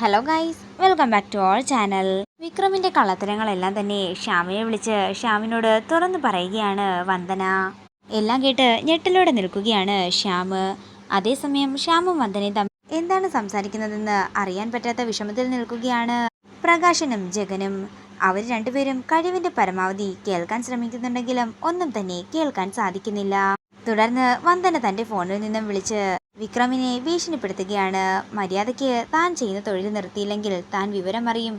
Hello guys welcome back to our channel വിക്രമിന്റെ കള്ളത്തരങ്ങളെല്ലാം തന്നെ ഷ്യാമിനെ വിളിച്ച് ഷ്യാമിനോട് തുറന്നു പറയുകയാണ് വന്ദന. എല്ലാം കേട്ട് ഞെട്ടലോടെ നിൽക്കുകയാണ് ശ്യാം. അതേസമയം ശ്യാമും വന്ദനയും തമ്മിൽ എന്താണ് സംസാരിക്കുന്നതെന്ന് അറിയാൻ പറ്റാത്ത വിഷമത്തിൽ നിൽക്കുകയാണ് പ്രകാശനും ജഗനും. അവർ രണ്ടുപേരും കഴിവിന്റെ പരമാവധി കേൾക്കാൻ ശ്രമിക്കുന്നുണ്ടെങ്കിലും ഒന്നും തന്നെ കേൾക്കാൻ സാധിക്കുന്നില്ല. തുടർന്ന് വന്ദന തന്റെ ഫോണിൽ നിന്നും വിളിച്ച് വിക്രമിനെ ഭീഷണിപ്പെടുത്തുകയാണ്. മര്യാദയ്ക്ക് താൻ ചെയ്യുന്ന തൊഴിൽ നിർത്തിയില്ലെങ്കിൽ താൻ വിവരമറിയും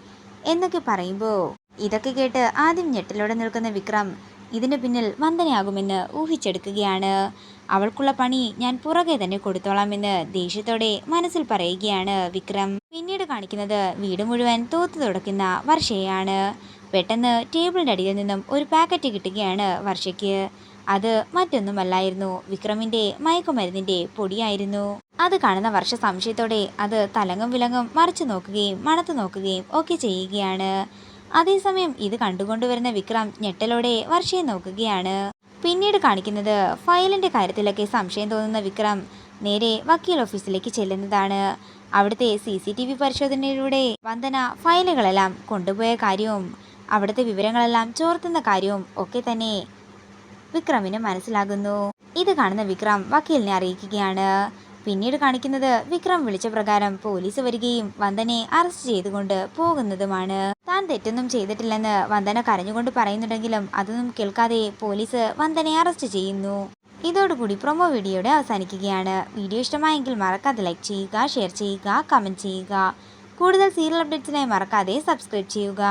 എന്നൊക്കെ പറയുമ്പോൾ ഇതൊക്കെ കേട്ട് ആദ്യം ഞെട്ടലോടെ നിൽക്കുന്ന വിക്രം ഇതിന് പിന്നിൽ വന്ദനയാകുമെന്ന് ഊഹിച്ചെടുക്കുകയാണ്. അവൾക്കുള്ള പണി ഞാൻ പുറകെ തന്നെ കൊടുത്തോളാമെന്ന് ദേഷ്യത്തോടെ മനസ്സിൽ പറയുകയാണ് വിക്രം. പിന്നീട് കാണിക്കുന്നത് വീട് മുഴുവൻ തോത്തു തുടക്കുന്ന വർഷയാണ്. പെട്ടെന്ന് ടേബിളിന്റെ അടിയിൽ നിന്നും ഒരു പാക്കറ്റ് കിട്ടുകയാണ് വർഷയ്ക്ക്. അത് മറ്റൊന്നുമല്ലായിരുന്നു. വിക്രമിന്റെ മയക്കുമരുന്നിന്റെ പൊടിയായിരുന്നു. അത് കാണുന്ന വർഷ സംശയത്തോടെ അത് തലങ്ങും വിലങ്ങും മറിച്ചു നോക്കുകയും മണത്തു നോക്കുകയും ഒക്കെ ചെയ്യുകയാണ്. അതേസമയം ഇത് കണ്ടുകൊണ്ടുവരുന്ന വിക്രം ഞെട്ടലോടെ വർഷയെ നോക്കുകയാണ്. പിന്നീട് കാണിക്കുന്നത് ഫയലിന്റെ കാര്യത്തിലൊക്കെ സംശയം തോന്നുന്ന വിക്രം നേരെ വക്കീൽ ഓഫീസിലേക്ക് ചെല്ലുന്നതാണ്. അവിടുത്തെ സി സി ടി വി പരിശോധനയിലൂടെ വന്ദന ഫയലുകളെല്ലാം കൊണ്ടുപോയ കാര്യവും അവിടുത്തെ വിവരങ്ങളെല്ലാം ചോർത്തുന്ന കാര്യവും ഒക്കെ തന്നെ വിക്രമിന് മനസ്സിലാകുന്നു. ഇത് കാണുന്ന വിക്രം വക്കീലിനെ അറിയിക്കുകയാണ്. പിന്നീട് കാണിക്കുന്നത് വിക്രം വിളിച്ച പ്രകാരം പോലീസ് വരികയും വന്ദനെ അറസ്റ്റ് ചെയ്തുകൊണ്ട് പോകുന്നതുമാണ്. താൻ തെറ്റൊന്നും ചെയ്തിട്ടില്ലെന്ന് വന്ദന കരഞ്ഞുകൊണ്ട് പറയുന്നുണ്ടെങ്കിലും അതൊന്നും കേൾക്കാതെ പോലീസ് വന്ദനെ അറസ്റ്റ് ചെയ്യുന്നു. ഇതോടുകൂടി പ്രൊമോ വീഡിയോയുടെ അവസാനിക്കുകയാണ്. വീഡിയോ ഇഷ്ടമായെങ്കിൽ മറക്കാതെ ലൈക്ക് ചെയ്യുക ഷെയർ ചെയ്യുക കമന്റ് ചെയ്യുക. കൂടുതൽ സീരിയൽ അപ്ഡേറ്റ്സിനായി മറക്കാതെ സബ്സ്ക്രൈബ് ചെയ്യുക.